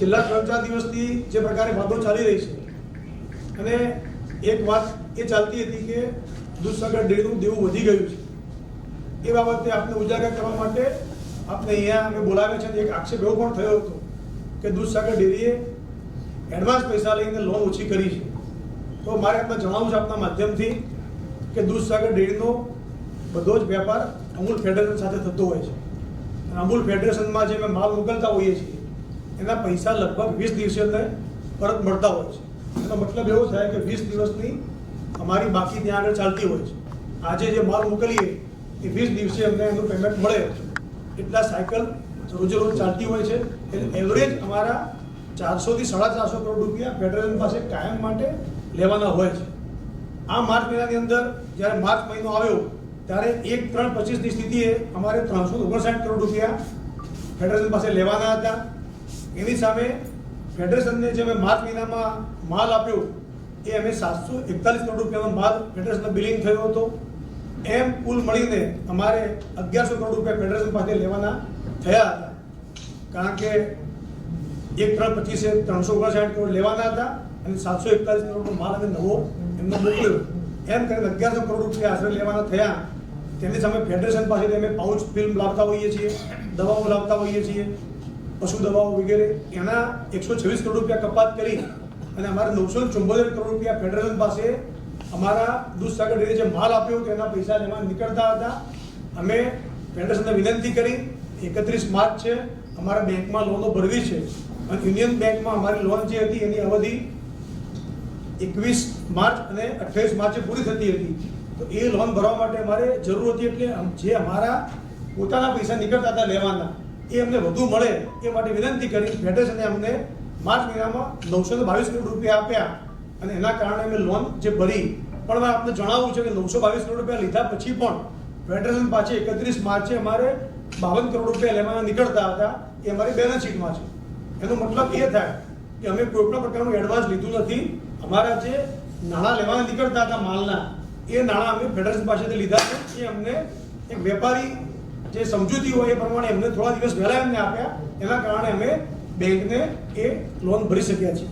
છેલ્લા ત્રણ ચાર દિવસથી જે પ્રકારે વાતો ચાલી રહી છે. અને એક વાત એ ચાલતી હતી કે દૂધસાગર ડેરીનું દેવું વધી ગયું છે. એ બાબતે આપને ઉજાગર કરવા માટે આપને અહીંયા અમે બોલાવ્યા છે એક આક્ષેપ એવો પણ થયો હતો કે દૂધસાગર ડેરીએ એડવાન્સ પૈસા લઈને લોન ઓછી કરી છે. તો મારે આપને જણાવવું છે આપના માધ્યમથી કે દૂધસાગર ડેરીનો બધો જ વેપાર અમૂલ ફેડરેશન સાથે થતો હોય છે. અને અમૂલ ફેડરેશનમાં જે અમે માલ મોકલતા હોઈએ છીએ એના પૈસા લગભગ વીસ દિવસે પરત મળતા હોય છે. એનો મતલબ એવો થાય કે વીસ દિવસની અમારી બાકી ત્યાં આગળ ચાલતી હોય છે. આજે જે માલ મોકલીએ, એ વીસ દિવસે અમને એનું પેમેન્ટ મળે. એટલા સાયકલ રોજે રોજ ચાલતી હોય છે. એટલે એવરેજ અમારા ચારસોથી સાડા ચારસો કરોડ રૂપિયા ફેડરેશન પાસે કાયમ માટે લેવાના હોય છે. આ માર્ચ મહિનાની અંદર જ્યારે માર્ચ મહિનો આવ્યો, ત્યારે એક ત્રણ પચીસની સ્થિતિએ અમારે ત્રણસો ઓગણસાઠ કરોડ રૂપિયા ફેડરેશન પાસે લેવાના હતા. એની સામે ફેડરેશનને જે અમે માર્ચ મહિનામાં માલ આપ્યો, એ અમે સાતસો એકતાલીસ કરોડ રૂપિયાનો માલ ફેડરેશનનો બિલિંગ થયો હતો. એમ કુલ મળીને અમારે અગિયારસો કરોડ રૂપિયા ફેડરેશન પાસે લેવાના થયા હતા. કારણ કે એક ત્રણ પચીસે ત્રણસો ઓગણસાઠ કરોડ લેવાના હતા અને સાતસો એકતાલીસ કરોડનો માલ અમે નવો એમને મોકલ્યો. એમ કરીને અગિયારસો કરોડ રૂપિયા આશરે લેવાના થયા. તેની સામે ફેડરેશન પાસેથી અમે પાઉચ ફિલ્મ લાવતા હોઈએ છીએ, દવાઓ લાવતા હોઈએ છીએ. પશુ દવાઓ વગેરે, એના એકસો છવ્વીસ કરોડ રૂપિયા કપાત કરી અને અમારે નવસો ચુંબોતેર કરોડ રૂપિયા ફેડરેશન પાસે અમારા દૂધસાગર ડેરી જે માલ આપ્યો તેના પૈસા લેવા નીકળતા હતા. અમે ફેડરેશનને વિનંતી કરી, એકત્રીસ માર્ચ છે, અમારા બેંકમાં લોનો ભરવી છે. અને યુનિયન બેંકમાં અમારી લોન જે હતી, એની અવધિ એકવીસ માર્ચ અને અઠ્યાવીસ માર્ચે પૂરી થતી હતી. તો એ લોન ભરવા માટે અમારે જરૂર હતી એટલે જે અમારા પોતાના પૈસા નીકળતા હતા લેવાના. એ અમને વધુ મળે એ માટે વિનંતી કરી ફેડરેશને અમને માર્ચ મહિનામાં નવસો ને બાવીસ કરોડ રૂપિયા આપ્યા અને એના કારણે અમે લોન જે ભરી, પણ મેં આપને જણાવવું છે કે નવસો બાવીસ કરોડ રૂપિયા લીધા પછી પણ ફેડરેશન પાછી એકત્રીસ માર્ચે અમારે બાવન કરોડ રૂપિયા લેવાના નીકળતા હતા, એ અમારી બેલેન્સ શીટમાં છે. એનો મતલબ એ થાય કે અમે કોઈ પણ પ્રકારનું એડવાન્સ લીધું નથી. અમારા જે નાણાં લેવાના નીકળતા હતા માલના, એ નાણાં અમે ફેડરેશન પાસેથી લીધા છે. એ અમને એક વેપારી જે સમજૂતી હોય એ પ્રમાણે એમને થોડા દિવસ પહેલા એમને આપ્યા. એના કારણે અમે બેંકને એ લોન ભરી શક્યા છીએ.